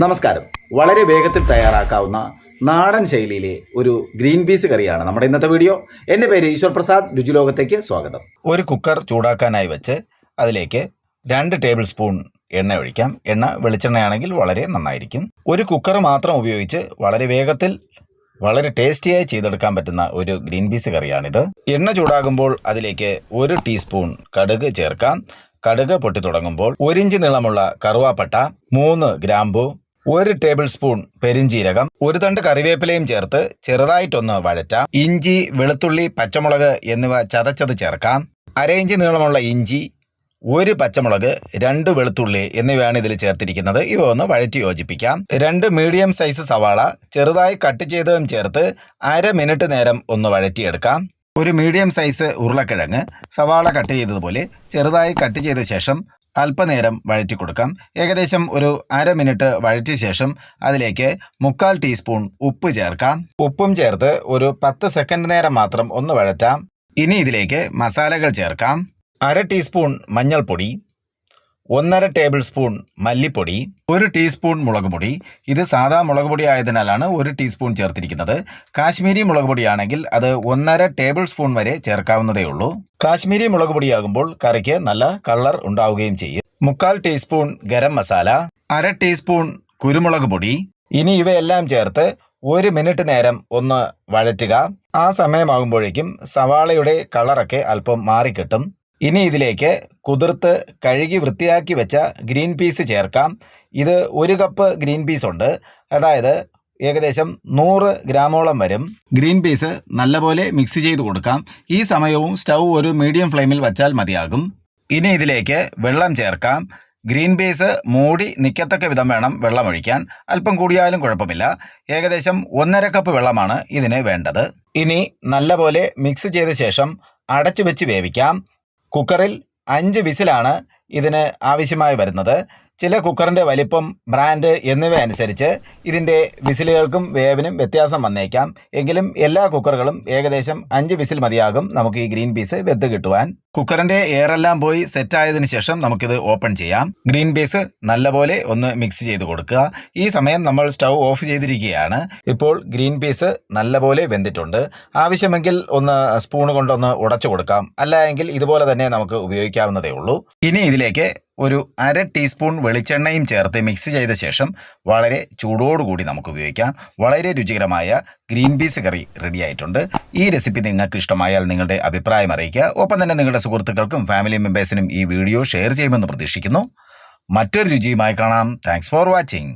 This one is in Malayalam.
നമസ്കാരം. വളരെ വേഗത്തിൽ തയ്യാറാക്കാവുന്ന നാടൻ ശൈലിയിലെ ഒരു ഗ്രീൻ പീസ് കറിയാണ് നമ്മുടെ ഇന്നത്തെ വീഡിയോ. എന്റെ പേര് ഈശ്വർ പ്രസാദ്. രുചിലോകത്തേക്ക് സ്വാഗതം. ഒരു കുക്കർ ചൂടാക്കാനായി വെച്ച് അതിലേക്ക് രണ്ട് ടേബിൾ സ്പൂൺ എണ്ണ ഒഴിക്കാം. എണ്ണ വെളിച്ചെണ്ണയാണെങ്കിൽ വളരെ നന്നായിരിക്കും. ഒരു കുക്കർ മാത്രം ഉപയോഗിച്ച് വളരെ വേഗത്തിൽ വളരെ ടേസ്റ്റിയായി ചെയ്തെടുക്കാൻ പറ്റുന്ന ഒരു ഗ്രീൻ പീസ് കറിയാണിത്. എണ്ണ ചൂടാകുമ്പോൾ അതിലേക്ക് ഒരു ടീസ്പൂൺ കടുക് ചേർക്കാം. കടുക് പൊട്ടി തുടങ്ങുമ്പോൾ ഒരിഞ്ച് നീളമുള്ള കറുവാപ്പട്ട മൂന്ന് ഗ്രാമ്പു ഒരു ടേബിൾ സ്പൂൺ പെരിഞ്ചീരകം ഒരു തണ്ട് കറിവേപ്പിലയും ചേർത്ത് ചെറുതായിട്ടൊന്ന് വഴറ്റാം. ഇഞ്ചി വെളുത്തുള്ളി പച്ചമുളക് എന്നിവ ചതച്ചത് ചേർക്കാം. അര ഇഞ്ച് നീളമുള്ള ഇഞ്ചി ഒരു പച്ചമുളക് രണ്ട് വെളുത്തുള്ളി എന്നിവയാണ് ഇതിൽ ചേർത്തിരിക്കുന്നത്. ഇവ ഒന്ന് വഴറ്റി യോജിപ്പിക്കാം. രണ്ട് മീഡിയം സൈസ് സവാള ചെറുതായി കട്ട് ചെയ്തതും ചേർത്ത് അര മിനിറ്റ് നേരം ഒന്ന് വഴറ്റിയെടുക്കാം. ഒരു മീഡിയം സൈസ് ഉരുളക്കിഴങ്ങ് സവാള കട്ട് ചെയ്തതുപോലെ ചെറുതായി കട്ട് ചെയ്ത ശേഷം അല്പനേരം വഴറ്റി കൊടുക്കാം. ഏകദേശം ഒരു അര മിനിറ്റ് വഴറ്റിയ ശേഷം അതിലേക്ക് മുക്കാൽ ടീസ്പൂൺ ഉപ്പ് ചേർക്കാം. ഉപ്പും ചേർത്ത് ഒരു പത്ത് സെക്കൻഡ് നേരം മാത്രം ഒന്ന് വഴറ്റാം. ഇനി ഇതിലേക്ക് മസാലകൾ ചേർക്കാം. അര ടീസ്പൂൺ മഞ്ഞൾപ്പൊടി. ഒന്നര ടേബിൾ സ്പൂൺ മല്ലിപ്പൊടി ഒരു ടീസ്പൂൺ മുളക് പൊടി ഇത് സാധാ മുളക് പൊടി ആയതിനാലാണ് ഒരു ടീസ്പൂൺ ചേർത്തിരിക്കുന്നത്. കാശ്മീരി മുളക് പൊടിയാണെങ്കിൽ അത് ഒന്നര ടേബിൾ സ്പൂൺ വരെ ചേർക്കാവുന്നതേ ഉള്ളൂ. കാശ്മീരി മുളക് പൊടിയാകുമ്പോൾ കറിക്ക് നല്ല കളർ ഉണ്ടാവുകയും ചെയ്യും. മുക്കാൽ ടീസ്പൂൺ ഗരം മസാല അര ടീസ്പൂൺ കുരുമുളക് പൊടി. ഇനി ഇവയെല്ലാം ചേർത്ത് ഒരു മിനിറ്റ് നേരം ഒന്ന് വഴറ്റുക. ആ സമയമാകുമ്പോഴേക്കും സവാളയുടെ കളറൊക്കെ അല്പം മാറിക്കിട്ടും. ഇനി ഇതിലേക്ക് കുതിർത്ത് കഴുകി വൃത്തിയാക്കി വെച്ച ഗ്രീൻ പീസ് ചേർക്കാം. ഇത് ഒരു കപ്പ് ഗ്രീൻ പീസ് ഉണ്ട്. അതായത് ഏകദേശം നൂറ് ഗ്രാമോളം വരും. ഗ്രീൻ പീസ് നല്ലപോലെ മിക്സ് ചെയ്ത് കൊടുക്കാം. ഈ സമയവും സ്റ്റൗ ഒരു മീഡിയം ഫ്ലെയിമിൽ വച്ചാൽ മതിയാകും. ഇനി ഇതിലേക്ക് വെള്ളം ചേർക്കാം. ഗ്രീൻ പീസ് മൂടി നിൽക്കത്തക്ക വിധം വേണം വെള്ളമൊഴിക്കാൻ അല്പം കൂടിയാലും കുഴപ്പമില്ല. ഏകദേശം ഒന്നര കപ്പ് വെള്ളമാണ് ഇതിന് വേണ്ടത്. ഇനി നല്ലപോലെ മിക്സ് ചെയ്ത ശേഷം അടച്ചു വെച്ച് വേവിക്കാം. കുക്കറിൽ അഞ്ച് വിസിലാണ് ഇതിന് ആവശ്യമായി വരുന്നത്. ചില കുക്കറിന്റെ വലിപ്പം ബ്രാൻഡ് എന്നിവ അനുസരിച്ച് ഇതിന്റെ വിസിലുകൾക്കും വേവിനും വ്യത്യാസം വന്നേക്കാം. എങ്കിലും എല്ലാ കുക്കറുകളും ഏകദേശം അഞ്ച് വിസിൽ മതിയാകും നമുക്ക് ഈ ഗ്രീൻ പീസ് വെന്ത് കിട്ടുവാൻ. കുക്കറിന്റെ എയറെല്ലാം പോയി സെറ്റ് ആയതിനു ശേഷം നമുക്കിത് ഓപ്പൺ ചെയ്യാം. ഗ്രീൻ പീസ് നല്ലപോലെ ഒന്ന് മിക്സ് ചെയ്ത് കൊടുക്കുക. ഈ സമയം നമ്മൾ സ്റ്റൗ ഓഫ് ചെയ്തിരിക്കുകയാണ്. ഇപ്പോൾ ഗ്രീൻ പീസ് നല്ലപോലെ വെന്തിട്ടുണ്ട്. ആവശ്യമെങ്കിൽ ഒന്ന് സ്പൂൺ കൊണ്ടൊന്ന് ഉടച്ചു കൊടുക്കാം. അല്ല ഇതുപോലെ തന്നെ നമുക്ക് ഉപയോഗിക്കാവുന്നതേ ഉള്ളൂ. ഇനി ഇതിലേക്ക് ഒരു അര ടീസ്പൂൺ വെളിച്ചെണ്ണയും ചേർത്ത് മിക്സ് ചെയ്ത ശേഷം വളരെ ചൂടോടുകൂടി നമുക്ക് ഉപയോഗിക്കാം. വളരെ രുചികരമായ ഗ്രീൻ പീസ് കറി റെഡി ആയിട്ടുണ്ട്. ഈ റെസിപ്പി നിങ്ങൾക്ക് ഇഷ്ടമായാൽ നിങ്ങളുടെ അഭിപ്രായം അറിയിക്കുക. ഒപ്പം തന്നെ നിങ്ങളുടെ സുഹൃത്തുക്കൾക്കും ഫാമിലി മെമ്പേഴ്സിനും ഈ വീഡിയോ ഷെയർ ചെയ്യുമെന്ന് പ്രതീക്ഷിക്കുന്നു. മറ്റൊരു രുചിയുമായി കാണാം. Thanks for watching